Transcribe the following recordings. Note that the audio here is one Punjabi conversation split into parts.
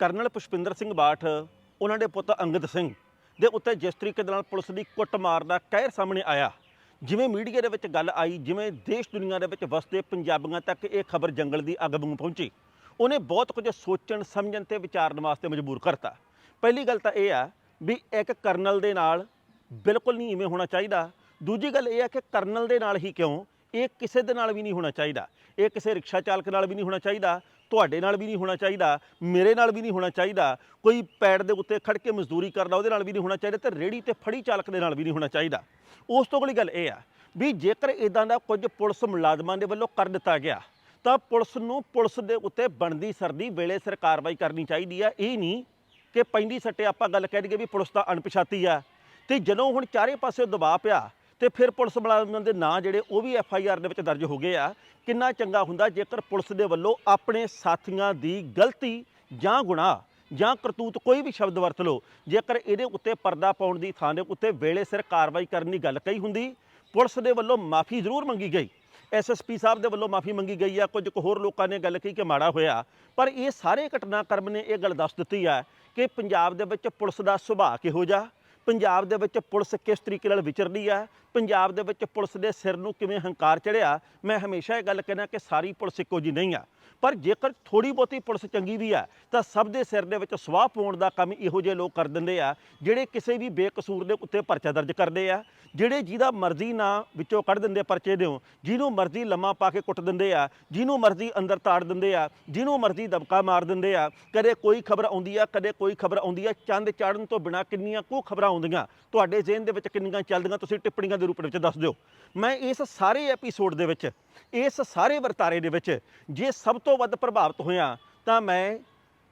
ਕਰਨਲ ਪੁਸ਼ਪਿੰਦਰ ਸਿੰਘ ਬਾਠ, ਉਹਨਾਂ ਦੇ ਪੁੱਤ ਅੰਗਦ ਸਿੰਘ ਦੇ ਉੱਤੇ ਜਿਸ ਤਰੀਕੇ ਦੇ ਨਾਲ ਪੁਲਿਸ ਦੀ ਕੁੱਟਮਾਰ ਦਾ ਕਹਿਰ ਸਾਹਮਣੇ ਆਇਆ। ਜਿਵੇਂ ਮੀਡੀਆ ਦੇ ਵਿੱਚ ਗੱਲ ਆਈ, ਜਿਵੇਂ ਦੇਸ਼ ਦੁਨੀਆ ਦੇ ਵਿੱਚ ਵਸਦੇ ਪੰਜਾਬੀਆਂ ਤੱਕ ਇਹ ਖਬਰ ਜੰਗਲ ਦੀ ਅੱਗ ਵਾਂਗ ਪਹੁੰਚੀ, ਉਹਨੇ ਬਹੁਤ ਕੁਝ ਸੋਚਣ, ਸਮਝਣ ਤੇ ਵਿਚਾਰਨ ਵਾਸਤੇ ਮਜਬੂਰ ਕਰਤਾ। ਪਹਿਲੀ ਗੱਲ ਤਾਂ ਇਹ ਆ ਵੀ ਇੱਕ ਕਰਨਲ ਦੇ ਨਾਲ ਬਿਲਕੁਲ ਨਹੀਂ ਇਵੇਂ ਹੋਣਾ ਚਾਹੀਦਾ। ਦੂਜੀ ਗੱਲ ਇਹ ਹੈ ਕਿ ਕਰਨਲ ਦੇ ਨਾਲ ਹੀ ਕਿਉਂ ਇਹ ਕਿਸੇ ਦੇ ਨਾਲ ਵੀ ਨਹੀਂ ਹੋਣਾ ਚਾਹੀਦਾ। ਇਹ ਕਿਸੇ ਰਿਕਸ਼ਾ ਚਾਲਕ ਨਾਲ ਵੀ ਨਹੀਂ ਹੋਣਾ ਚਾਹੀਦਾ। ਤੁਹਾਡੇ ਨਾਲ ਵੀ ਨਹੀਂ ਹੋਣਾ ਚਾਹੀਦਾ। ਮੇਰੇ ਨਾਲ ਵੀ ਨਹੀਂ ਹੋਣਾ ਚਾਹੀਦਾ। ਕੋਈ ਪੈੜ ਦੇ ਉੱਤੇ ਖੜ ਕੇ ਮਜ਼ਦੂਰੀ ਕਰਦਾ ਉਹਦੇ ਨਾਲ ਵੀ ਨਹੀਂ ਹੋਣਾ ਚਾਹੀਦਾ ਤੇ ਰੇੜੀ ਤੇ ਫੜੀ ਚਾਲਕ ਦੇ ਨਾਲ ਵੀ ਨਹੀਂ ਹੋਣਾ ਚਾਹੀਦਾ। ਉਸ ਤੋਂ ਅਗਲੀ ਗੱਲ ਇਹ ਆ ਵੀ ਜੇਕਰ ਇਦਾਂ ਦਾ ਕੁਝ ਪੁਲਿਸ ਮੁਲਾਜ਼ਮਾਂ ਦੇ ਵੱਲੋਂ ਕਰ ਦਿੱਤਾ ਗਿਆ, ਤਾਂ ਪੁਲਿਸ ਨੂੰ ਪੁਲਿਸ ਦੇ ਉੱਤੇ ਬਣਦੀ ਸਰਦੀ ਵੇਲੇ ਸਿਰ ਕਾਰਵਾਈ ਕਰਨੀ ਚਾਹੀਦੀ ਆ। ਇਹ ਨਹੀਂ ਕਿ ਪੈਂਦੀ ਸੱਟੇ ਆਪਾਂ ਗੱਲ ਕਹਿ ਦਈਏ ਵੀ ਪੁਲਿਸ ਤਾਂ ਅਣਪਛਾਤੀ ਆ। ਤੇ ਜਦੋਂ ਹੁਣ ਚਾਰੇ ਪਾਸੇ ਦਬਾਅ ਪਿਆ ਤੇ ਫਿਰ ਪੁਲਿਸ ਮੁਲਾਜ਼ਮਾਂ ਦੇ ਨਾਂ ਜਿਹੜੇ ਉਹ ਵੀ ਐਫ ਆਈ ਆਰ ਦੇ ਵਿੱਚ ਦਰਜ ਹੋ ਗਏ ਆ। ਕਿੰਨਾ ਚੰਗਾ ਹੁੰਦਾ ਜੇਕਰ ਪੁਲਿਸ ਦੇ ਵੱਲੋਂ ਆਪਣੇ ਸਾਥੀਆਂ ਦੀ ਗਲਤੀ ਜਾਂ ਗੁਨਾਹ ਜਾਂ ਕਰਤੂਤ ਕੋਈ ਵੀ ਸ਼ਬਦ ਵਰਤ ਲਓ। ਜੇਕਰ ਇਹਦੇ ਉੱਤੇ ਪਰਦਾ ਪਾਉਣ ਦੀ ਥਾਂ ਦੇ ਉੱਤੇ ਵੇਲੇ ਸਿਰ ਕਾਰਵਾਈ ਕਰਨ ਦੀ ਗੱਲ ਕਹੀ ਹੁੰਦੀ, ਪੁਲਿਸ ਦੇ ਵੱਲੋਂ ਮਾਫੀ ਜ਼ਰੂਰ ਮੰਗੀ ਗਈ। ਐਸਐਸਪੀ ਸਾਹਿਬ ਦੇ ਵੱਲੋਂ ਮਾਫੀ ਮੰਗੀ ਗਈ ਆ। ਕੁਝ ਕੁ ਹੋਰ ਲੋਕਾਂ ਨੇ ਗੱਲ ਕਹੀ ਕਿ ਮਾੜਾ ਹੋਇਆ। ਪਰ ਇਹ ਸਾਰੇ ਘਟਨਾਕ੍ਰਮ ਨੇ ਇਹ ਗੱਲ ਦੱਸ ਦਿੱਤੀ ਆ ਕਿ ਪੰਜਾਬ ਦੇ ਵਿੱਚ ਪੁਲਿਸ ਦਾ ਸੁਭਾਅ ਕਿਹੋ ਜਿਹਾ ਪੰਜਾਬ ਦੇ ਵਿੱਚ ਪੁਲਿਸ ਕਿਸ ਤਰੀਕੇ ਨਾਲ ਵਿਚਰਦੀ ਆ? ਪੰਜਾਬ ਦੇ ਵਿੱਚ ਪੁਲਿਸ ਦੇ ਸਿਰ ਨੂੰ ਕਿਵੇਂ ਹੰਕਾਰ ਚੜਿਆ? ਮੈਂ ਹਮੇਸ਼ਾ ਇਹ ਗੱਲ ਕਹਿੰਦਾ ਕਿ ਸਾਰੀ ਪੁਲਿਸ ਇੱਕੋ ਜੀ ਨਹੀਂ ਆ। ਪਰ ਜੇਕਰ ਥੋੜੀ ਬਹੁਤੀ ਪੁਲਿਸ ਚੰਗੀ ਵੀ ਆ, ਤਾਂ ਸਭ ਦੇ ਸਿਰ ਦੇ ਵਿੱਚ ਸਵਾਹ ਪਾਉਣ ਦਾ ਕੰਮ ਇਹੋ ਜਿਹੇ ਲੋਕ ਕਰ ਦਿੰਦੇ ਆ, ਜਿਹੜੇ ਕਿਸੇ ਵੀ ਬੇਕਸੂਰ ਦੇ ਉੱਤੇ ਪਰਚਾ ਦਰਜ ਕਰਦੇ ਆ, ਜਿਹੜੇ ਜਿਹਦਾ ਮਰਜ਼ੀ ਨਾ ਵਿੱਚੋਂ ਕੱਢ ਦਿੰਦੇ ਪਰਚੇ ਦਿਓ, ਜਿਹਨੂੰ ਮਰਜ਼ੀ ਲੰਮਾ ਪਾ ਕੇ ਕੁੱਟ ਦਿੰਦੇ ਆ, ਜਿਹਨੂੰ ਮਰਜ਼ੀ ਅੰਦਰ ਤਾੜ ਦਿੰਦੇ ਆ, ਜਿਹਨੂੰ ਮਰਜ਼ੀ ਦਬਕਾ ਮਾਰ ਦਿੰਦੇ ਆ, ਕਦੇ ਕੋਈ ਖਬਰ ਆਉਂਦੀ ਆ, ਕਦੇ ਕੋਈ ਖਬਰ ਆਉਂਦੀ ਆ, ਚੰਦ ਚਾੜਨ ਤੋਂ ਬਿਨਾ ਕਿੰਨੀਆਂ ਕੋ ਖਬਰਾਂ ਆਉਂਦੀਆਂ, ਤੁਹਾਡੇ ਜ਼ਿਹਨ ਦੇ ਵਿੱਚ ਕਿੰਨੀਆਂ ਚੱਲਦੀਆਂ, ਤੁਸੀਂ ਟਿੱਪਣੀਆਂ ਦੇ ਰੂਪ ਵਿੱਚ ਦੱਸ ਦਿਓ। ਮੈਂ ਇਸ ਸਾਰੇ ਐਪੀਸੋਡ ਦੇ ਵਿੱਚ, ਇਸ ਸਾਰੇ ਵਰਤਾਰੇ ਦੇ ਵਿੱਚ, ਜੇ ਸਭ ਤੋਂ ਤੋਂ ਵੱਧ ਪ੍ਰਭਾਵਿਤ ਹੋਇਆ, ਤਾਂ ਮੈਂ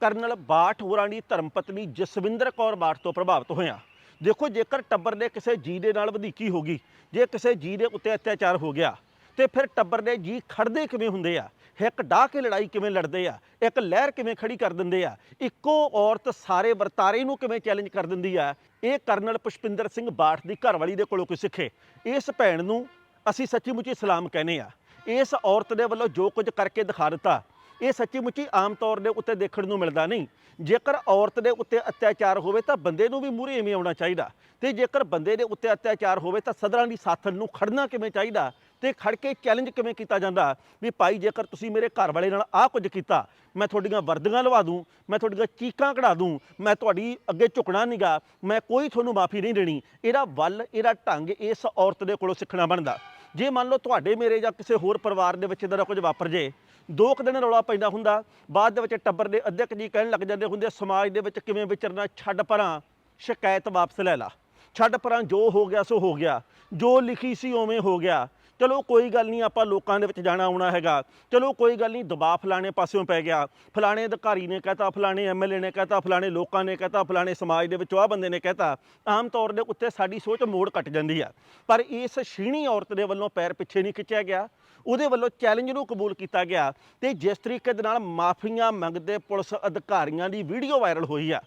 ਕਰਨਲ ਬਾਠ ਹੋਰਾਂ ਦੀ ਧਰਮ ਪਤਨੀ ਜਸਵਿੰਦਰ ਕੌਰ ਬਾਠ ਤੋਂ ਪ੍ਰਭਾਵਿਤ ਹੋਇਆ। ਦੇਖੋ, ਜੇਕਰ ਟੱਬਰ ਦੇ ਕਿਸੇ ਜੀ ਦੇ ਨਾਲ ਵਧੀਕੀ ਹੋ ਗਈ, ਜੇ ਕਿਸੇ ਜੀ ਦੇ ਉੱਤੇ ਅਤਿਆਚਾਰ ਹੋ ਗਿਆ, ਤੇ ਫਿਰ ਟੱਬਰ ਦੇ ਜੀ ਖੜਦੇ ਕਿਵੇਂ ਹੁੰਦੇ ਆ? ਇੱਕ ਡਾਹ ਕੇ ਲੜਾਈ ਕਿਵੇਂ ਲੜਦੇ ਆ? ਇੱਕ ਲਹਿਰ ਕਿਵੇਂ ਖੜੀ ਕਰ ਦਿੰਦੇ ਆ? ਇੱਕੋ ਔਰਤ ਸਾਰੇ ਵਰਤਾਰੇ ਨੂੰ ਕਿਵੇਂ ਚੈਲੰਜ ਕਰ ਦਿੰਦੀ ਆ? ਇਹ ਕਰਨਲ ਪੁਸ਼ਪਿੰਦਰ ਸਿੰਘ ਬਾਠ ਦੀ ਘਰਵਾਲੀ ਦੇ ਕੋਲੋਂ ਕੋਈ ਸਿੱਖੇ। ਇਸ ਭੈਣ ਨੂੰ ਅਸੀਂ ਸੱਚੀ ਮੁੱਚੀ ਸਲਾਮ ਕਹਿੰਦੇ ਆ। ਇਸ ਔਰਤ ਦੇ ਵੱਲੋਂ ਜੋ ਕੁਝ ਕਰਕੇ ਦਿਖਾ ਦਿੱਤਾ ਇਹ ਸੱਚੀ ਮੁੱਚੀ ਆਮ ਤੌਰ ਦੇ ਉੱਤੇ ਦੇਖਣ ਨੂੰ ਮਿਲਦਾ ਨਹੀਂ। ਜੇਕਰ ਔਰਤ ਦੇ ਉੱਤੇ ਅਤਿਆਚਾਰ ਹੋਵੇ ਤਾਂ ਬੰਦੇ ਨੂੰ ਵੀ ਮੂਹਰੇ ਐਵੇਂ ਆਉਣਾ ਚਾਹੀਦਾ। ਤੇ ਜੇਕਰ ਬੰਦੇ ਦੇ ਉੱਤੇ ਅਤਿਆਚਾਰ ਹੋਵੇ ਤਾਂ ਸਦਰਾਂ ਦੀ ਸਾਥਣ ਨੂੰ ਖੜਨਾ ਕਿਵੇਂ ਚਾਹੀਦਾ ਤੇ ਖੜ ਕੇ ਚੈਲੰਜ ਕਿਵੇਂ ਕੀਤਾ ਜਾਂਦਾ ਵੀ ਭਾਈ ਜੇਕਰ ਤੁਸੀਂ ਮੇਰੇ ਘਰ ਵਾਲੇ ਨਾਲ ਆਹ ਕੁਝ ਕੀਤਾ, ਮੈਂ ਤੁਹਾਡੀਆਂ ਵਰਦੀਆਂ ਲਵਾ ਦੂੰ, ਮੈਂ ਤੁਹਾਡੀਆਂ ਚੀਕਾਂ ਕਢਾ ਦੂੰ, ਮੈਂ ਤੁਹਾਡੀ ਅੱਗੇ ਝੁਕਣਾ ਨਹੀਂਗਾ ਮੈਂ ਕੋਈ ਤੁਹਾਨੂੰ ਮਾਫੀ ਨਹੀਂ ਦੇਣੀ। ਇਹਦਾ ਵੱਲ, ਇਹਦਾ ਢੰਗ ਇਸ ਔਰਤ ਦੇ ਕੋਲੋਂ ਸਿੱਖਣਾ ਬਣਦਾ। ਜੇ ਮੰਨ ਲਓ ਤੁਹਾਡੇ ਮੇਰੇ ਜਾਂ ਕਿਸੇ ਹੋਰ ਪਰਿਵਾਰ ਦੇ ਵਿੱਚ ਇਦਾਂ ਦਾ ਕੁਝ ਵਾਪਰ ਜੇ, ਦੋ ਕੁ ਦਿਨ ਰੌਲਾ ਪੈਂਦਾ ਹੁੰਦਾ, ਬਾਅਦ ਦੇ ਵਿੱਚ ਟੱਬਰ ਦੇ ਅੱਧੇ ਕੁ ਜੀ ਕਹਿਣ ਲੱਗ ਜਾਂਦੇ ਹੁੰਦੇ ਸਮਾਜ ਦੇ ਵਿੱਚ ਕਿਵੇਂ ਵਿਚਰਨਾ, ਛੱਡ ਪਰਾਂ, ਸ਼ਿਕਾਇਤ ਵਾਪਸ ਲੈ ਲਾ। ਛੱਡ ਪਰਾਂ ਜੋ ਹੋ ਗਿਆ ਸੋ ਹੋ ਗਿਆ, ਜੋ ਲਿਖੀ ਸੀ ਉਵੇਂ ਹੋ ਗਿਆ। ਚਲੋ ਕੋਈ ਗੱਲ ਨਹੀਂ, ਆਪਾਂ ਲੋਕਾਂ ਦੇ ਵਿੱਚ ਜਾਣਾ ਆਉਣਾ ਹੈਗਾ। ਚਲੋ ਕੋਈ ਗੱਲ ਨਹੀਂ, ਦਬਾਅ ਫਲਾਣੇ ਪਾਸਿਓਂ ਪੈ ਗਿਆ। ਫਲਾਣੇ ਅਧਿਕਾਰੀ ਨੇ ਕਹਤਾ, ਫਲਾਣੇ ਐਮਐਲਏ ਨੇ ਕਹਤਾ, ਫਲਾਣੇ ਲੋਕਾਂ ਨੇ ਕਹਤਾ, ਫਲਾਣੇ ਸਮਾਜ ਦੇ ਵਿੱਚੋਂ ਆ ਬੰਦੇ ਨੇ ਕਹਤਾ, ਆਮ ਤੌਰ ਦੇ ਉੱਤੇ ਸਾਡੀ ਸੋਚ ਮੋੜ ਕੱਟ ਜਾਂਦੀ ਆ। ਪਰ ਇਸ ਛੀਣੀ ਔਰਤ ਦੇ ਵੱਲੋਂ ਪੈਰ ਪਿੱਛੇ ਨਹੀਂ ਖਿੱਚਿਆ ਗਿਆ। ਉਹਦੇ ਵੱਲੋਂ ਚੈਲੰਜ ਨੂੰ ਕਬੂਲ ਕੀਤਾ ਗਿਆ ਤੇ ਜਿਸ ਤਰੀਕੇ ਦੇ ਨਾਲ ਮਾਫੀਆਂ ਮੰਗਦੇ ਪੁਲਿਸ ਅਧਿਕਾਰੀਆਂ ਦੀ ਵੀਡੀਓ ਵਾਇਰਲ ਹੋਈ ਆ।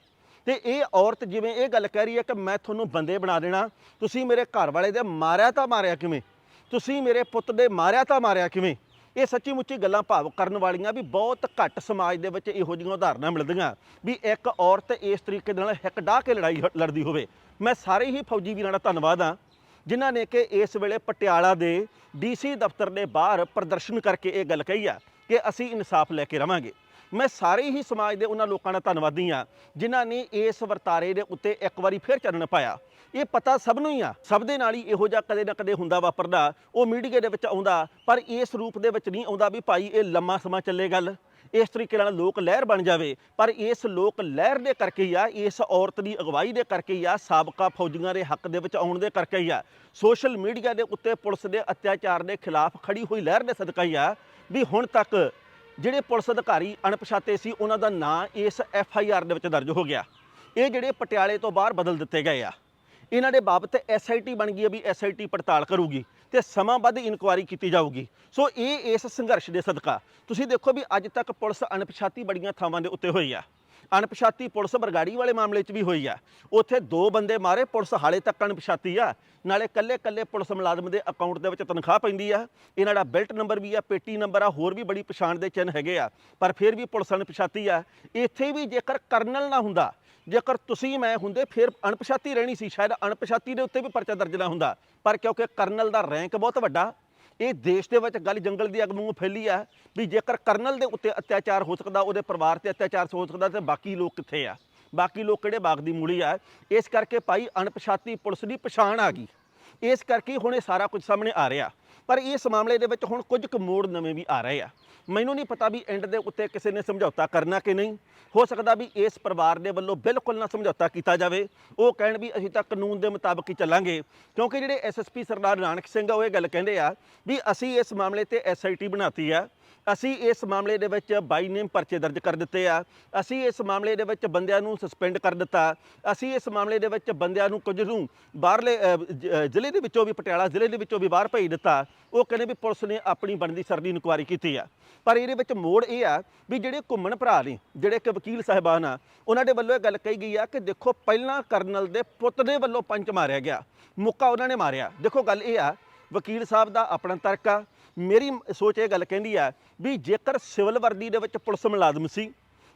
ਤੇ ਇਹ ਔਰਤ ਜਿਵੇਂ ਇਹ ਗੱਲ ਕਹਿ ਰਹੀ ਹੈ ਕਿ ਮੈਂ ਤੁਹਾਨੂੰ ਬੰਦੇ ਬਣਾ ਦੇਣਾ, ਤੁਸੀਂ ਮੇਰੇ ਘਰ ਵਾਲੇ ਦੇ ਮਾਰਿਆ ਤਾਂ ਮਾਰਿਆ ਕਿਵੇਂ? ਤੁਸੀਂ ਮੇਰੇ ਪੁੱਤ ਦੇ ਮਾਰਿਆ ਤਾਂ ਮਾਰਿਆ ਕਿਵੇਂ? ਇਹ ਸੱਚੀ ਮੁੱਚੀ ਗੱਲਾਂ ਭਾਵ ਕਰਨ ਵਾਲੀਆਂ ਵੀ ਬਹੁਤ ਘੱਟ ਸਮਾਜ ਦੇ ਵਿੱਚ ਇਹੋ ਜਿਹੀਆਂ ਉਦਾਹਰਨਾਂ ਮਿਲਦੀਆਂ ਵੀ ਇੱਕ ਔਰਤ ਇਸ ਤਰੀਕੇ ਦੇ ਨਾਲ ਹਿੱਕ ਡਾਹ ਕੇ ਲੜਾਈ ਲੜਦੀ ਹੋਵੇ। ਮੈਂ ਸਾਰੇ ਹੀ ਫੌਜੀ ਵੀਰਾਂ ਦਾ ਧੰਨਵਾਦ ਹਾਂ, ਜਿਨ੍ਹਾਂ ਨੇ ਕਿ ਇਸ ਵੇਲੇ ਪਟਿਆਲਾ ਦੇ ਡੀਸੀ ਦਫ਼ਤਰ ਦੇ ਬਾਹਰ ਪ੍ਰਦਰਸ਼ਨ ਕਰਕੇ ਇਹ ਗੱਲ ਕਹੀ ਆ ਕਿ ਅਸੀਂ ਇਨਸਾਫ ਲੈ ਕੇ ਰਵਾਂਗੇ। ਮੈਂ ਸਾਰੇ ਹੀ ਸਮਾਜ ਦੇ ਉਹਨਾਂ ਲੋਕਾਂ ਦਾ ਧੰਨਵਾਦੀ ਆ ਜਿਨ੍ਹਾਂ ਨੇ ਇਸ ਵਰਤਾਰੇ ਦੇ ਉੱਤੇ ਇੱਕ ਵਾਰੀ ਫਿਰ ਚਰਨ ਪਾਇਆ। ਇਹ ਪਤਾ ਸਭ ਨੂੰ ਹੀ ਆ। ਸਭ ਦੇ ਨਾਲ ਹੀ ਇਹੋ ਜਿਹਾ ਕਦੇ ਨਾ ਕਦੇ ਹੁੰਦਾ ਵਾਪਰਦਾ। ਉਹ ਮੀਡੀਆ ਦੇ ਵਿੱਚ ਆਉਂਦਾ, ਪਰ ਇਸ ਰੂਪ ਦੇ ਵਿੱਚ ਨਹੀਂ ਆਉਂਦਾ ਵੀ ਭਾਈ ਇਹ ਲੰਮਾ ਸਮਾਂ ਚੱਲੇ ਗੱਲ। ਇਸ ਤਰੀਕੇ ਨਾਲ ਲੋਕ ਲਹਿਰ ਬਣ ਜਾਵੇ। ਪਰ ਇਸ ਲੋਕ ਲਹਿਰ ਦੇ ਕਰਕੇ ਹੀ ਆ, ਇਸ ਔਰਤ ਦੀ ਅਗਵਾਈ ਦੇ ਕਰਕੇ ਹੀ ਆ, ਸਾਬਕਾ ਫੌਜੀਆਂ ਦੇ ਹੱਕ ਦੇ ਵਿੱਚ ਆਉਣ ਦੇ ਕਰਕੇ ਹੀ ਆ। ਸੋਸ਼ਲ ਮੀਡੀਆ ਦੇ ਉੱਤੇ ਪੁਲਿਸ ਦੇ ਅਤਿਆਚਾਰ ਦੇ ਖਿਲਾਫ ਖੜੀ ਹੋਈ ਲਹਿਰ ਦੇ ਸਦਕਾ ਹੀ ਆ ਵੀ ਹੁਣ ਤੱਕ ਜਿਹੜੇ ਪੁਲਿਸ ਅਧਿਕਾਰੀ ਅਣਪਛਾਤੇ ਸੀ, ਉਹਨਾਂ ਦਾ ਨਾਂ ਇਸ ਐਫ ਆਈ ਆਰ ਦੇ ਵਿੱਚ ਦਰਜ ਹੋ ਗਿਆ। ਇਹ ਜਿਹੜੇ ਪਟਿਆਲੇ ਤੋਂ ਬਾਹਰ ਬਦਲ ਦਿੱਤੇ ਗਏ ਆ। ਇਹਨਾਂ ਦੇ ਬਾਬਤ ਐਸ ਆਈ ਟੀ ਬਣ ਗਈ ਹੈ ਵੀ ਐਸ ਆਈ ਟੀ ਪੜਤਾਲ ਕਰੂਗੀ ਤੇ ਸਮਾਂ ਵੱਧ ਇਨਕੁਆਇਰੀ ਕੀਤੀ ਜਾਊਗੀ। ਸੋ ਇਹ ਇਸ ਸੰਘਰਸ਼ ਦੇ ਸਦਕਾ। ਤੁਸੀਂ ਦੇਖੋ ਵੀ ਅੱਜ ਤੱਕ ਪੁਲਿਸ ਅਣਪਛਾਤੀ ਬੜੀਆਂ ਥਾਵਾਂ ਦੇ ਉੱਤੇ ਹੋਈ ਆ। ਅਣਪਛਾਤੀ ਪੁਲਿਸ ਬਰਗਾੜੀ ਵਾਲੇ ਮਾਮਲੇ 'ਚ ਵੀ ਹੋਈ ਆ। ਉੱਥੇ ਦੋ ਬੰਦੇ ਮਾਰੇ, ਪੁਲਿਸ ਹਾਲੇ ਤੱਕ ਅਣਪਛਾਤੀ ਆ। ਨਾਲੇ ਕੱਲੇ ਕੱਲੇ ਪੁਲਿਸ ਮੁਲਾਜ਼ਮ ਦੇ ਅਕਾਊਂਟ ਦੇ ਵਿੱਚ ਤਨਖਾਹ ਪੈਂਦੀ ਆ। ਇਹਨਾਂ ਦਾ ਬੈਲਟ ਨੰਬਰ ਵੀ ਆ, ਪੇਟੀ ਨੰਬਰ ਆ, ਹੋਰ ਵੀ ਬੜੀ ਪਛਾਣ ਦੇ ਚਿੰਨ੍ਹ ਹੈਗੇ ਆ। ਪਰ ਫਿਰ ਵੀ ਪੁਲਿਸ ਅਣਪਛਾਤੀ ਆ। ਇੱਥੇ ਵੀ ਜੇਕਰ ਕਰਨਲ ਨਾ ਹੁੰਦਾ ਜੇਕਰ ਤੁਸੀਂ ਮੈਂ ਹੁੰਦੇ, ਫਿਰ ਅਣਪਛਾਤੀ ਰਹਿਣੀ ਸੀ, ਸ਼ਾਇਦ ਅਣਪਛਾਤੀ ਦੇ ਉੱਤੇ ਵੀ ਪਰਚਾ ਦਰਜ ਨਾ ਹੁੰਦਾ। ਪਰ ਕਿਉਂਕਿ ਕਰਨਲ ਦਾ ਰੈਂਕ ਬਹੁਤ ਵੱਡਾ, ਇਹ ਦੇਸ਼ ਦੇ ਵਿੱਚ ਗੱਲ ਜੰਗਲ ਦੀ ਅੱਗ ਵਾਂਗੂ ਫੈਲੀ ਆ, ਵੀ ਜੇਕਰ ਕਰਨਲ ਦੇ ਉੱਤੇ ਅਤਿਆਚਾਰ ਹੋ ਸਕਦਾ, ਉਹਦੇ ਪਰਿਵਾਰ ਤੇ ਅਤਿਆਚਾਰ ਹੋ ਸਕਦਾ, ਤੇ ਬਾਕੀ ਲੋਕ ਕਿੱਥੇ ਆ? ਬਾਕੀ ਲੋਕ ਕਿਹੜੇ ਬਾਗ ਦੀ ਮੂਲੀ ਆ? ਇਸ ਕਰਕੇ ਭਾਈ ਅਣਪਛਾਤੀ ਪੁਲਿਸ ਦੀ ਪਛਾਣ ਆ ਗਈ। ਇਸ ਕਰਕੇ ਹੁਣ ਇਹ ਸਾਰਾ ਕੁਝ ਸਾਹਮਣੇ ਆ ਰਿਹਾ। ਪਰ ਇਸ ਮਾਮਲੇ ਦੇ ਵਿੱਚ ਹੁਣ ਕੁਝ ਕੁ ਮੋੜ ਨਵੇਂ ਵੀ ਆ ਰਹੇ ਆ। ਮੈਨੂੰ ਨਹੀਂ ਪਤਾ ਵੀ ਐਂਡ ਦੇ ਉੱਤੇ ਕਿਸੇ ਨੇ ਸਮਝੌਤਾ ਕਰਨਾ ਕਿ ਨਹੀਂ। ਹੋ ਸਕਦਾ ਵੀ ਇਸ ਪਰਿਵਾਰ ਦੇ ਵੱਲੋਂ ਬਿਲਕੁਲ ਨਾ ਸਮਝੌਤਾ ਕੀਤਾ ਜਾਵੇ। ਉਹ ਕਹਿਣ ਵੀ ਅਸੀਂ ਤਾਂ ਕਾਨੂੰਨ ਦੇ ਮੁਤਾਬਕ ਹੀ ਚੱਲਾਂਗੇ। ਕਿਉਂਕਿ ਜਿਹੜੇ ਐਸਐਸਪੀ ਸਰਦਾਰ ਨਾਨਕ ਸਿੰਘ ਆ, ਉਹ ਇਹ ਗੱਲ ਕਹਿੰਦੇ ਆ ਵੀ ਅਸੀਂ ਇਸ ਮਾਮਲੇ ਤੇ ਐਸਆਈਟੀ ਬਣਾਤੀ ਆ। ਅਸੀਂ ਇਸ ਮਾਮਲੇ ਦੇ ਵਿੱਚ ਬਾਈ ਨੇਮ ਪਰਚੇ ਦਰਜ ਕਰ ਦਿੱਤੇ ਆ। ਅਸੀਂ ਇਸ ਮਾਮਲੇ ਦੇ ਵਿੱਚ ਬੰਦਿਆਂ ਨੂੰ ਸਸਪੈਂਡ ਕਰ ਦਿੱਤਾ। ਅਸੀਂ ਇਸ ਮਾਮਲੇ ਦੇ ਵਿੱਚ ਬੰਦਿਆਂ ਨੂੰ ਕੁਝ ਨੂੰ ਬਾਹਰਲੇ ਜ਼ਿਲ੍ਹੇ ਦੇ ਵਿੱਚੋਂ ਵੀ ਪਟਿਆਲਾ ਜ਼ਿਲ੍ਹੇ ਦੇ ਵਿੱਚੋਂ ਵੀ ਬਾਹਰ ਭੇਜ ਦਿੱਤਾ। ਉਹ ਕਹਿੰਦੇ ਵੀ ਪੁਲਿਸ ਨੇ ਆਪਣੀ ਬਣਦੀ ਸਰਦੀ ਇਨਕੁਆਇਰੀ ਕੀਤੀ ਆ। ਪਰ ਇਹਦੇ ਵਿੱਚ ਮੋੜ ਇਹ ਆ ਵੀ ਜਿਹੜੇ ਘੁੰਮਣ ਭਰਾ ਨੇ, ਜਿਹੜੇ ਕਿ ਵਕੀਲ ਸਾਹਿਬਾਨ ਆ, ਉਹਨਾਂ ਦੇ ਵੱਲੋਂ ਇਹ ਗੱਲ ਕਹੀ ਗਈ ਆ ਕਿ ਦੇਖੋ ਪਹਿਲਾਂ ਕਰਨਲ ਦੇ ਪੁੱਤ ਦੇ ਵੱਲੋਂ ਪੰਚ ਮਾਰਿਆ ਗਿਆ। ਮੁੱਕਾ ਉਹਨਾਂ ਨੇ ਮਾਰਿਆ। ਦੇਖੋ ਗੱਲ ਇਹ ਆ, ਵਕੀਲ ਸਾਹਿਬ ਦਾ ਆਪਣਾ ਤਰਕ ਆ। ਮੇਰੀ ਸੋਚ ਇਹ ਗੱਲ ਕਹਿੰਦੀ ਆ ਵੀ ਜੇਕਰ ਸਿਵਲ ਵਰਦੀ ਦੇ ਵਿੱਚ ਪੁਲਿਸ ਮੁਲਾਜ਼ਮ ਸੀ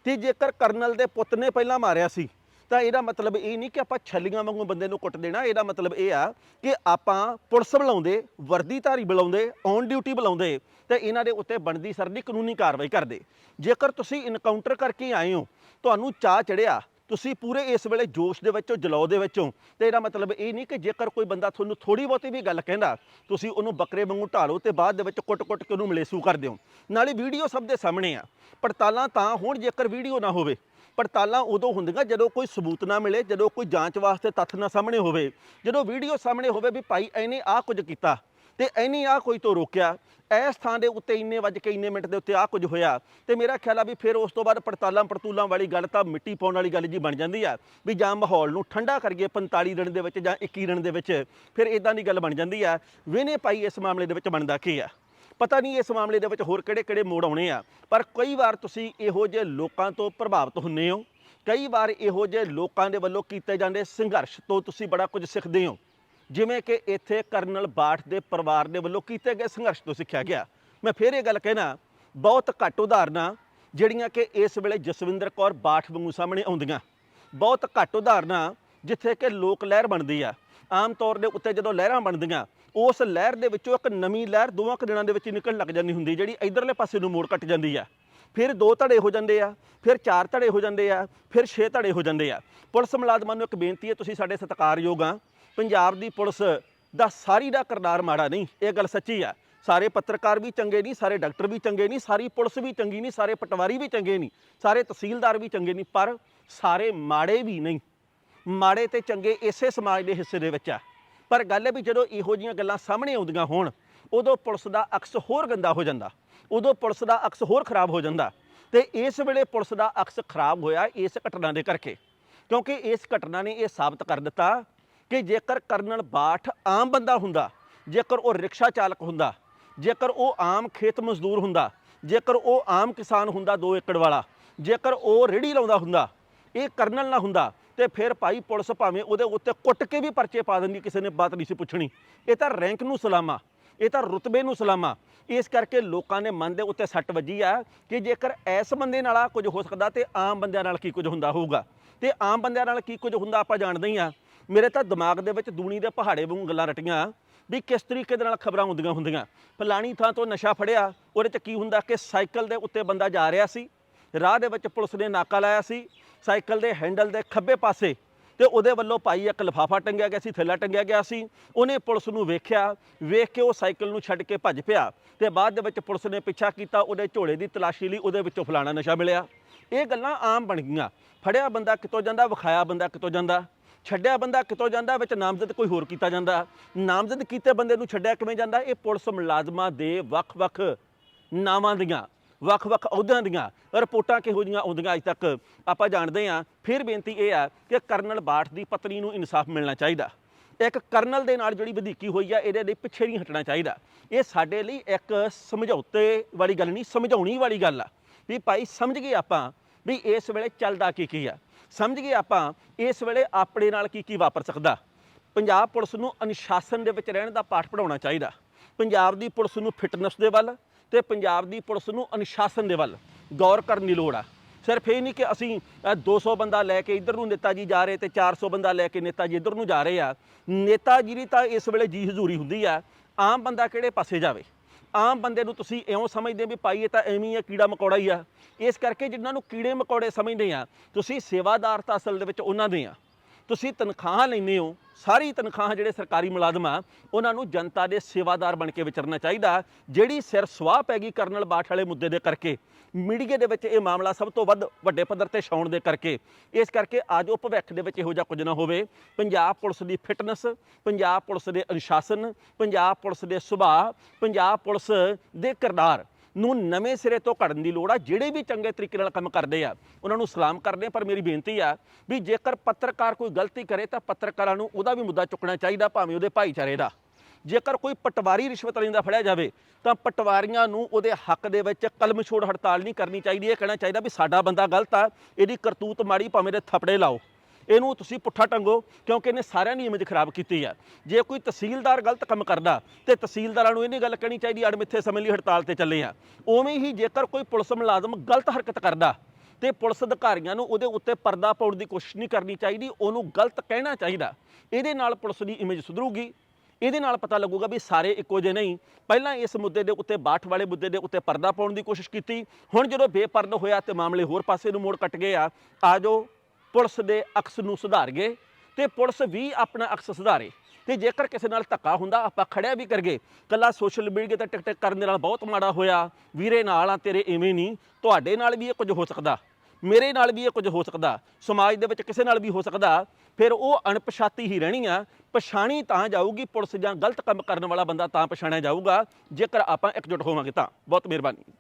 ਤੇ ਜੇਕਰ ਕਰਨਲ ਦੇ ਪੁੱਤ ਨੇ ਪਹਿਲਾਂ ਮਾਰਿਆ ਸੀ, ਤਾਂ ਇਹਦਾ ਮਤਲਬ ਇਹ ਨਹੀਂ ਕਿ ਆਪਾਂ ਛੱਲੀਆਂ ਵਾਂਗੂ ਬੰਦੇ ਨੂੰ ਕੁੱਟ ਦੇਣਾ, ਇਹਦਾ ਮਤਲਬ ਇਹ ਆ ਕਿ ਆਪਾਂ ਪੁਲਿਸ ਬੁਲਾਉਂਦੇ ਵਰਦੀਧਾਰੀ ਬੁਲਾਉਂਦੇ, ਔਨ ਡਿਊਟੀ ਬੁਲਾਉਂਦੇ, ਤੇ ਇਹਨਾਂ ਦੇ ਉੱਤੇ ਬਣਦੀ ਸਰਦੀ ਕਾਨੂੰਨੀ ਕਾਰਵਾਈ ਕਰਦੇ। ਜੇਕਰ ਤੁਸੀਂ ਇਨਕਾਊਂਟਰ ਕਰਕੇ ਆਏ ਹੋ, ਤੁਹਾਨੂੰ ਚਾਹ ਚੜਿਆ ਤੁਸੀਂ ਪੂਰੇ ਇਸ ਵੇਲੇ ਜੋਸ਼ ਦੇ ਵਿੱਚੋਂ ਜਲਾਉ ਦੇ ਵਿੱਚੋਂ ਤੇ ਇਹਦਾ ਮਤਲਬ ਇਹ ਨਹੀਂ ਕਿ ਜੇਕਰ ਕੋਈ ਬੰਦਾ ਤੁਹਾਨੂੰ ਥੋੜੀ ਬਹੁਤੀ ਵੀ ਗੱਲ ਕਹਿੰਦਾ, ਤੁਸੀਂ ਉਹਨੂੰ ਬੱਕਰੇ ਵਾਂਗੂ ਢਾਲੋ ਤੇ ਬਾਅਦ ਦੇ ਵਿੱਚ ਕੁੱਟ-ਕੁੱਟ ਕੇ ਉਹਨੂੰ ਮਲੇਸੂ ਕਰ ਦਿਓ। ਨਾਲੇ ਵੀਡੀਓ ਸਭ ਦੇ ਸਾਹਮਣੇ ਆ। ਪੜਤਾਲਾਂ ਤਾਂ ਹੋਣ ਜੇਕਰ ਵੀਡੀਓ ਨਾ ਹੋਵੇ। ਪੜਤਾਲਾਂ ਉਦੋਂ ਹੁੰਦੀਆਂ ਜਦੋਂ ਕੋਈ ਸਬੂਤ ਨਾ ਮਿਲੇ, ਜਦੋਂ ਕੋਈ ਜਾਂਚ ਵਾਸਤੇ ਤੱਥ ਨਾ ਸਾਹਮਣੇ ਹੋਵੇ। ਜਦੋਂ ਵੀਡੀਓ ਸਾਹਮਣੇ ਹੋਵੇ ਵੀ ਭਾਈ, ਇਹਨੇ ਆਹ ਕੁਝ ਕੀਤਾ। ਤੇ ਐਨੀ ਆ ਕੋਈ ਤੋਂ ਰੋਕਿਆ। ਇਸ ਥਾਂ ਦੇ ਉੱਤੇ ਇੰਨੇ ਵੱਜ ਕੇ ਇੰਨੇ ਮਿੰਟ ਦੇ ਉੱਤੇ ਆ ਕੁਝ ਹੋਇਆ। ਤੇ ਮੇਰਾ ਖਿਆਲ ਆ ਵੀ ਫਿਰ ਉਸ ਤੋਂ ਬਾਅਦ ਪੜਤਾਲਾਂ ਪੜਤੂਲਾਂ ਵਾਲੀ ਗੱਲ ਤਾਂ ਮਿੱਟੀ ਪਾਉਣ ਵਾਲੀ ਗੱਲ ਜੀ ਬਣ ਜਾਂਦੀ ਆ। ਵੀ ਜਾਂ ਮਾਹੌਲ ਨੂੰ ਠੰਡਾ ਕਰੀਏ 45 ਦਿਨ ਦੇ ਵਿੱਚ ਜਾਂ 21 ਦਿਨ ਦੇ ਵਿੱਚ, ਫਿਰ ਇਦਾਂ ਦੀ ਗੱਲ ਬਣ ਜਾਂਦੀ ਆ। ਵੇਨੇ ਭਾਈ ਇਸ ਮਾਮਲੇ ਦੇ ਵਿੱਚ ਬਣਦਾ ਕੀ ਆ? ਪਤਾ ਨਹੀਂ ਇਸ ਮਾਮਲੇ ਦੇ ਵਿੱਚ ਹੋਰ ਕਿਹੜੇ ਕਿਹੜੇ ਮੋੜ ਆਉਣੇ ਆ। ਪਰ ਕਈ ਵਾਰ ਤੁਸੀਂ ਇਹੋ ਜਿਹੇ ਲੋਕਾਂ ਤੋਂ ਪ੍ਰਭਾਵਿਤ ਹੁੰਨੇ ਹੋ। ਕਈ ਵਾਰ ਇਹੋ ਜਿਹੇ ਲੋਕਾਂ ਦੇ ਵੱਲੋਂ ਕੀਤੇ ਜਾਂਦੇ ਸੰਘਰਸ਼ ਤੋਂ ਤੁਸੀਂ ਬੜਾ ਕੁਝ ਸਿੱਖਦੇ ਹੋ। ਜਿਵੇਂ ਕਿ ਇੱਥੇ ਕਰਨਲ ਬਾਠ ਦੇ ਪਰਿਵਾਰ ਦੇ ਵੱਲੋਂ ਕੀਤੇ ਗਏ ਸੰਘਰਸ਼ ਤੋਂ ਸਿੱਖਿਆ ਗਿਆ। ਮੈਂ ਫਿਰ ਇਹ ਗੱਲ ਕਹਿਣਾ, ਬਹੁਤ ਘੱਟ ਉਦਾਹਰਨਾਂ ਜਿਹੜੀਆਂ ਕਿ ਇਸ ਵੇਲੇ ਜਸਵਿੰਦਰ ਕੌਰ ਬਾਠ ਵਾਂਗੂ ਸਾਹਮਣੇ ਆਉਂਦੀਆਂ। ਬਹੁਤ ਘੱਟ ਉਦਾਹਰਨਾਂ ਜਿੱਥੇ ਕਿ ਲੋਕ ਲਹਿਰ ਬਣਦੀ ਆ। ਆਮ ਤੌਰ ਦੇ ਉੱਤੇ ਜਦੋਂ ਲਹਿਰਾਂ ਬਣਦੀਆਂ, ਉਸ ਲਹਿਰ ਦੇ ਵਿੱਚੋਂ ਇੱਕ ਨਵੀਂ ਲਹਿਰ ਦੋਵਾਂ ਕੁ ਦਿਨਾਂ ਦੇ ਵਿੱਚ ਨਿਕਲਣ ਲੱਗ ਜਾਂਦੀ ਹੁੰਦੀ, ਜਿਹੜੀ ਇਧਰਲੇ ਪਾਸੇ ਨੂੰ ਮੋੜ ਕੱਟ ਜਾਂਦੀ ਆ। ਫਿਰ ਦੋ ਧੜੇ ਹੋ ਜਾਂਦੇ ਆ, ਫਿਰ ਚਾਰ ਧੜੇ ਹੋ ਜਾਂਦੇ ਆ, ਫਿਰ ਛੇ ਧੜੇ ਹੋ ਜਾਂਦੇ ਆ। ਪੁਲਿਸ ਮੁਲਾਜ਼ਮਾਂ ਨੂੰ ਇੱਕ ਬੇਨਤੀ ਹੈ, ਤੁਸੀਂ ਸਾਡੇ ਸਤਿਕਾਰਯੋਗ ਆ। ਪੰਜਾਬ ਦੀ ਪੁਲਿਸ ਦਾ ਸਾਰੀ ਦਾ ਕਿਰਦਾਰ ਮਾੜਾ ਨਹੀਂ, ਇਹ ਗੱਲ ਸੱਚੀ ਆ। ਸਾਰੇ ਪੱਤਰਕਾਰ ਵੀ ਚੰਗੇ ਨਹੀਂ, ਸਾਰੇ ਡਾਕਟਰ ਵੀ ਚੰਗੇ ਨਹੀਂ, ਸਾਰੀ ਪੁਲਿਸ ਵੀ ਚੰਗੀ ਨਹੀਂ, ਸਾਰੇ ਪਟਵਾਰੀ ਵੀ ਚੰਗੇ ਨਹੀਂ, ਸਾਰੇ ਤਹਿਸੀਲਦਾਰ ਵੀ ਚੰਗੇ ਨਹੀਂ, ਪਰ ਸਾਰੇ ਮਾੜੇ ਵੀ ਨਹੀਂ। ਮਾੜੇ ਤੇ ਚੰਗੇ ਇਸੇ ਸਮਾਜ ਦੇ ਹਿੱਸੇ ਦੇ ਵਿੱਚ ਆ। ਪਰ ਗੱਲ ਹੈ ਵੀ ਜਦੋਂ ਇਹੋ ਜੀਆਂ ਗੱਲਾਂ ਸਾਹਮਣੇ ਆਉਂਦੀਆਂ ਹੋਣ, ਉਦੋਂ ਪੁਲਿਸ ਦਾ ਅਕਸ ਹੋਰ ਗੰਦਾ ਹੋ ਜਾਂਦਾ। ਉਦੋਂ ਪੁਲਿਸ ਦਾ ਅਕਸ ਹੋਰ ਖਰਾਬ ਹੋ ਜਾਂਦਾ। ਤੇ ਇਸ ਵੇਲੇ ਪੁਲਿਸ ਦਾ ਅਕਸ ਖਰਾਬ ਹੋਇਆ ਇਸ ਘਟਨਾ ਦੇ ਕਰਕੇ। ਕਿਉਂਕਿ ਇਸ ਘਟਨਾ ਨੇ ਇਹ ਸਾਬਤ ਕਰ ਦਿੱਤਾ ਕਿ ਜੇਕਰ ਕਰਨਲ ਬਾਠ ਆਮ ਬੰਦਾ ਹੁੰਦਾ, ਜੇਕਰ ਉਹ ਰਿਕਸ਼ਾ ਚਾਲਕ ਹੁੰਦਾ, ਜੇਕਰ ਉਹ ਆਮ ਖੇਤ ਮਜ਼ਦੂਰ ਹੁੰਦਾ, ਜੇਕਰ ਉਹ ਆਮ ਕਿਸਾਨ ਹੁੰਦਾ 2 ਏਕੜ ਵਾਲਾ, ਜੇਕਰ ਉਹ ਰੇੜੀ ਲਾਉਂਦਾ ਹੁੰਦਾ, ਇਹ ਕਰਨਲ ਨਾ ਹੁੰਦਾ, ਤੇ ਫਿਰ ਭਾਈ ਪੁਲਿਸ ਭਾਵੇਂ ਉਹਦੇ ਉੱਤੇ ਕੁੱਟ ਕੇ ਵੀ ਪਰਚੇ ਪਾ ਦਿੰਦੀ, ਕਿਸੇ ਨੇ ਬਾਤ ਨਹੀਂ ਸੀ ਪੁੱਛਣੀ। ਇਹ ਤਾਂ ਰੈਂਕ ਨੂੰ ਸਲਾਮਾ, ਇਹ ਤਾਂ ਰੁਤਬੇ ਨੂੰ ਸਲਾਮਾ। ਇਸ ਕਰਕੇ ਲੋਕਾਂ ਨੇ ਮਨ ਦੇ ਉੱਤੇ ਸੱਟ ਵੱਜੀ ਆ ਕਿ ਜੇਕਰ ਐਸ ਬੰਦੇ ਨਾਲ ਆ ਕੁਝ ਹੋ ਸਕਦਾ ਤੇ ਆਮ ਬੰਦਿਆਂ ਨਾਲ ਕੀ ਕੁਝ ਹੁੰਦਾ ਹੋਊਗਾ। ਤੇ ਆਮ ਬੰਦਿਆਂ ਨਾਲ ਕੀ ਕੁਝ ਹੁੰਦਾ ਆਪਾਂ ਜਾਣਦੇ ਹੀ ਆ। ਮੇਰੇ ਤਾਂ ਦਿਮਾਗ ਦੇ ਵਿੱਚ ਦੂਣੀ ਦੇ ਪਹਾੜੇ ਵਾਂਗੂ ਗੱਲਾਂ ਰਟੀਆਂ ਵੀ ਕਿਸ ਤਰੀਕੇ ਦੇ ਨਾਲ ਖਬਰਾਂ ਹੁੰਦੀਆਂ ਹੁੰਦੀਆਂ। ਫਲਾਣੀ ਥਾਂ ਤੋਂ ਨਸ਼ਾ ਫੜਿਆ, ਉਹਦੇ 'ਚ ਕੀ ਹੁੰਦਾ ਕਿ ਸਾਈਕਲ ਦੇ ਉੱਤੇ ਬੰਦਾ ਜਾ ਰਿਹਾ ਸੀ, ਰਾਹ ਦੇ ਵਿੱਚ ਪੁਲਿਸ ਨੇ ਨਾਕਾ ਲਾਇਆ ਸੀ, ਸਾਈਕਲ ਦੇ ਹੈਂਡਲ ਦੇ ਖੱਬੇ ਪਾਸੇ ਤੇ ਉਹਦੇ ਵੱਲੋਂ ਭਾਈ ਇੱਕ ਲਿਫਾਫਾ ਟੰਗਿਆ ਗਿਆ ਸੀ, ਥੈਲਾ ਟੰਗਿਆ ਗਿਆ ਸੀ। ਉਹਨੇ ਪੁਲਿਸ ਨੂੰ ਵੇਖਿਆ, ਵੇਖ ਕੇ ਉਹ ਸਾਈਕਲ ਨੂੰ ਛੱਡ ਕੇ ਭੱਜ ਪਿਆ ਤੇ ਬਾਅਦ ਦੇ ਵਿੱਚ ਪੁਲਿਸ ਨੇ ਪਿੱਛਾ ਕੀਤਾ, ਉਹਦੇ ਝੋਲੇ ਦੀ ਤਲਾਸ਼ੀ ਲਈ ਉਹਦੇ ਵਿੱਚੋਂ ਫਲਾਣਾ ਨਸ਼ਾ ਮਿਲਿਆ। ਇਹ ਗੱਲਾਂ ਆਮ ਬਣ ਗਈਆਂ। ਫੜਿਆ ਬੰਦਾ ਕਿਤੋਂ ਜਾਂਦਾ, ਵਿਖਾਇਆ ਬੰਦਾ ਕਿਤੋਂ ਜਾਂਦਾ। ਛੱਡਿਆ ਬੰਦਾ ਕਿਤੋਂ ਜਾਂਦਾ, ਵਿੱਚ ਨਾਮਜ਼ਦ ਕੋਈ ਹੋਰ ਕੀਤਾ ਜਾਂਦਾ। ਨਾਮਜ਼ਦ ਕੀਤੇ ਬੰਦੇ ਨੂੰ ਛੱਡਿਆ ਕਿਵੇਂ ਜਾਂਦਾ? ਇਹ ਪੁਲਿਸ ਮੁਲਾਜ਼ਮਾਂ ਦੇ ਵੱਖ-ਵੱਖ ਨਾਵਾਂ ਦੀਆਂ, ਵੱਖ-ਵੱਖ ਅਹੁਦਿਆਂ ਦੀਆਂ, ਰਿਪੋਰਟਾਂ ਕਿਹੋ ਜਿਹੀਆਂ ਆਉਂਦੀਆਂ ਅੱਜ ਤੱਕ? ਆਪਾਂ ਜਾਣਦੇ ਹਾਂ। ਫਿਰ ਬੇਨਤੀ ਇਹ ਆ ਕਿ ਕਰਨਲ ਬਾਠ ਦੀ ਪਤਨੀ ਨੂੰ ਇਨਸਾਫ ਮਿਲਣਾ ਚਾਹੀਦਾ। ਇੱਕ ਕਰਨਲ ਦੇ ਨਾਲ ਜਿਹੜੀ ਵਧੀਕੀ ਹੋਈ ਆ, ਇਹਦੇ ਲਈ ਪਿੱਛੇ ਨਹੀਂ ਹਟਣਾ ਚਾਹੀਦਾ। ਇਹ ਸਾਡੇ ਲਈ ਇੱਕ ਸਮਝੌਤੇ ਵਾਲੀ ਗੱਲ ਨਹੀਂ, ਸਮਝਾਉਣੀ ਵਾਲੀ ਗੱਲ ਆ। ਵੀ ਭਾਈ ਸਮਝ ਗਏ ਆਪਾਂ ਵੀ ਇਸ ਵੇਲੇ ਚੱਲਦਾ ਕੀ ਕੀ ਆ। ਸਮਝ ਗਏ ਆਪਾਂ ਇਸ ਵੇਲੇ ਆਪਣੇ ਨਾਲ ਕੀ ਕੀ ਵਾਪਰ ਸਕਦਾ? ਪੰਜਾਬ ਪੁਲਿਸ ਨੂੰ ਅਨੁਸ਼ਾਸਨ ਦੇ ਵਿੱਚ ਰਹਿਣ ਦਾ ਪਾਠ ਪੜਾਉਣਾ ਚਾਹੀਦਾ। ਪੰਜਾਬ ਦੀ ਪੁਲਿਸ ਨੂੰ ਫਿਟਨੈਸ ਦੇ ਵੱਲ ਤੇ ਪੰਜਾਬ ਦੀ ਪੁਲਿਸ ਨੂੰ ਅਨੁਸ਼ਾਸਨ ਦੇ ਵੱਲ ਗੌਰ ਕਰਨ ਦੀ ਲੋੜ ਆ। ਸਿਰਫ ਇਹ ਨਹੀਂ ਕਿ ਅਸੀਂ ਅ, 200 ਬੰਦਾ ਲੈ ਕੇ ਇੱਧਰ ਨੂੰ ਨੇਤਾ ਜੀ ਜਾ ਰਹੇ ਤੇ 400 ਬੰਦਾ ਲੈ ਕੇ ਨੇਤਾ ਜੀ ਇੱਧਰ ਨੂੰ ਜਾ ਰਹੇ ਆ। ਨੇਤਾ ਜੀ ਦੀ ਤਾਂ ਇਸ ਵੇਲੇ ਜੀ ਹਜ਼ੂਰੀ ਹੁੰਦੀ ਆ। ਆਮ ਬੰਦਾ ਕਿਹੜੇ ਪਾਸੇ ਜਾਵੇ? ਆਮ ਬੰਦੇ ਨੂੰ ਤੁਸੀਂ ਇਉਂ ਸਮਝਦੇ ਵੀ ਭਾਈ ਇਹ ਤਾਂ ਐਵੇਂ ਹੀ ਆ, ਕੀੜਾ ਮਕੌੜਾ ਹੀ ਆ। ਇਸ ਕਰਕੇ ਜਿਨ੍ਹਾਂ ਨੂੰ ਕੀੜੇ ਮਕੌੜੇ ਸਮਝਦੇ ਆ, ਤੁਸੀਂ ਸੇਵਾਦਾਰ ਤਾਂ ਅਸਲ ਦੇ ਵਿੱਚ ਉਹਨਾਂ ਦੇ ਆ। ਤੁਸੀਂ ਤਨਖਾਹ ਲੈਂਦੇ ਹੋ, ਸਾਰੀ ਤਨਖਾਹ ਜਿਹੜੇ ਸਰਕਾਰੀ ਮੁਲਾਜ਼ਮ ਆ, ਉਹਨਾਂ ਨੂੰ ਜਨਤਾ ਦੇ ਸੇਵਾਦਾਰ ਬਣ ਕੇ ਵਿਚਰਨਾ ਚਾਹੀਦਾ, ਜਿਹੜੀ ਸਿਰ ਸਵਾਹ ਪੈ ਗਈ ਕਰਨਲ ਬਾਠ ਵਾਲੇ ਮੁੱਦੇ ਦੇ ਕਰਕੇ। ਮੀਡੀਆ ਦੇ ਵਿੱਚ ਇਹ ਮਾਮਲਾ ਸਭ ਤੋਂ ਵੱਧ ਵੱਡੇ ਪੱਧਰ ਤੇ ਛਾਉਣ ਦੇ ਕਰਕੇ। ਇਸ ਕਰਕੇ ਅੱਜ ਉਹ ਭਵਿੱਖ ਦੇ ਵਿੱਚ ਇਹੋ ਜਿਹਾ ਕੁਝ ਨਾ ਹੋਵੇ। ਪੰਜਾਬ ਪੁਲਿਸ ਦੀ ਫਿਟਨੈਸ, ਪੰਜਾਬ ਪੁਲਿਸ ਦੇ ਅਨੁਸ਼ਾਸਨ, ਪੰਜਾਬ ਪੁਲਿਸ ਦੇ ਸੁਭਾਅ, ਪੰਜਾਬ ਪੁਲਿਸ ਦੇ ਕਿਰਦਾਰ। ਨੂੰ ਨਵੇਂ ਸਿਰੇ ਤੋਂ ਘੜਨ ਦੀ ਲੋੜ ਆ। ਜਿਹੜੇ ਵੀ ਚੰਗੇ ਤਰੀਕੇ ਨਾਲ ਕੰਮ ਕਰਦੇ ਆ, ਉਹਨਾਂ ਨੂੰ ਸਲਾਮ ਕਰਦੇ ਆ, ਪਰ ਮੇਰੀ ਬੇਨਤੀ ਆ ਵੀ ਜੇਕਰ ਪੱਤਰਕਾਰ ਕੋਈ ਗਲਤੀ ਕਰੇ ਤਾਂ ਪੱਤਰਕਾਰਾਂ ਨੂੰ ਉਹਦਾ ਵੀ ਮੁੱਦਾ ਚੁੱਕਣਾ ਚਾਹੀਦਾ, ਭਾਵੇਂ ਉਹਦੇ ਭਾਈਚਾਰੇ ਦਾ। ਜੇਕਰ ਕੋਈ ਪਟਵਾਰੀ ਰਿਸ਼ਵਤ ਲੈਂਦਾ ਫੜਿਆ ਜਾਵੇ, ਤਾਂ ਪਟਵਾਰੀਆਂ ਨੂੰ ਉਹਦੇ ਹੱਕ ਦੇ ਵਿੱਚ ਕਲਮ ਛੋੜ ਹੜਤਾਲ ਨਹੀਂ ਕਰਨੀ ਚਾਹੀਦੀ। ਇਹ ਕਹਿਣਾ ਚਾਹੀਦਾ ਵੀ ਸਾਡਾ ਬੰਦਾ ਗਲਤ ਆ, ਇਹਦੀ ਕਰਤੂਤ ਮਾੜੀ ਭਾਵੇਂ ਦੇ ਥੱਪੜੇ ਲਾਓ। ਇਹਨੂੰ ਤੁਸੀਂ ਪੁੱਠਾ ਟੰਗੋ, ਕਿਉਂਕਿ ਇਹਨੇ ਸਾਰਿਆਂ ਦੀ ਇਮੇਜ ਖਰਾਬ ਕੀਤੀ ਆ। ਜੇ ਕੋਈ ਤਹਿਸੀਲਦਾਰ ਗਲਤ ਕੰਮ ਕਰਦਾ, ਤੇ ਤਹਿਸੀਲਦਾਰਾਂ ਨੂੰ ਇਹ ਗੱਲ ਕਹਿਣੀ ਚਾਹੀਦੀ ਅੜਮਿੱਥੇ ਸਮੇਂ ਲਈ ਹੜਤਾਲ ਤੇ ਚੱਲੇ ਆ। ਉਵੇਂ ਹੀ ਜੇਕਰ ਕੋਈ ਪੁਲਿਸ ਮੁਲਾਜ਼ਮ ਗਲਤ ਹਰਕਤ ਕਰਦਾ, ਤੇ ਪੁਲਿਸ ਅਧਿਕਾਰੀਆਂ ਨੂੰ ਉਹਦੇ ਉੱਤੇ ਪਰਦਾ ਪਾਉਣ ਦੀ ਕੋਸ਼ਿਸ਼ ਨਹੀਂ ਕਰਨੀ ਚਾਹੀਦੀ, ਉਹਨੂੰ ਗਲਤ ਕਹਿਣਾ ਚਾਹੀਦਾ। ਇਹਦੇ ਨਾਲ ਪੁਲਿਸ ਦੀ ਇਮੇਜ ਸੁਧਰੂਗੀ। ਇਹਦੇ ਨਾਲ ਪਤਾ ਲੱਗੂਗਾ ਵੀ ਸਾਰੇ ਇੱਕੋ ਜਿਹੇ ਨਹੀਂ। ਪਹਿਲਾਂ ਇਸ ਮੁੱਦੇ ਦੇ ਉੱਤੇ, ਬਾਠ ਵਾਲੇ ਮੁੱਦੇ ਦੇ ਉੱਤੇ ਪਰਦਾ ਪਾਉਣ ਦੀ ਕੋਸ਼ਿਸ਼ ਕੀਤੀ। ਹੁਣ ਜਦੋਂ ਬੇਪਰਦ ਹੋਇਆ ਤੇ ਮਾਮਲੇ ਹੋਰ ਪਾਸੇ ਨੂੰ ਮੋੜ ਕੱਟ ਗਏ ਆ ਆਜੋ ਪੁਲਿਸ ਦੇ ਅਕਸ ਨੂੰ ਸੁਧਾਰੀਏ ਤੇ ਪੁਲਿਸ ਵੀ ਆਪਣਾ ਅਕਸ ਸੁਧਾਰੇ। ਤੇ ਜੇਕਰ ਕਿਸੇ ਨਾਲ ਧੱਕਾ ਹੁੰਦਾ, ਆਪਾਂ ਖੜਿਆ ਵੀ ਕਰਗੇ ਕੱਲਾ ਸੋਸ਼ਲ ਮੀਡੀਆ ਤੇ ਟਿਕ ਟਿਕ ਕਰਨ ਦੇ ਨਾਲ ਬਹੁਤ ਮਾੜਾ ਹੋਇਆ। ਵੀਰੇ ਨਾਲ ਆ, ਤੇਰੇ ਇਵੇਂ ਨਹੀਂ। ਤੁਹਾਡੇ ਨਾਲ ਵੀ ਇਹ ਕੁਝ ਹੋ ਸਕਦਾ। ਮੇਰੇ ਨਾਲ ਵੀ ਇਹ ਕੁਝ ਹੋ ਸਕਦਾ। ਸਮਾਜ ਦੇ ਵਿੱਚ ਕਿਸੇ ਨਾਲ ਵੀ ਹੋ ਸਕਦਾ। ਫਿਰ ਉਹ ਅਣਪਛਾਤੀ ਹੀ ਰਹਿਣੀ ਆ। ਪਛਾਣੀ ਤਾਂ ਜਾਊਗੀ ਪੁਲਿਸ ਜਾਂ ਗਲਤ ਕੰਮ ਕਰਨ ਵਾਲਾ ਬੰਦਾ ਤਾਂ ਪਛਾਣਿਆ ਜਾਊਗਾ। ਜੇਕਰ ਆਪਾਂ ਇਕਜੁੱਟ ਹੋਵਾਂਗੇ ਤਾਂ। ਬਹੁਤ ਮਿਹਰਬਾਨੀ।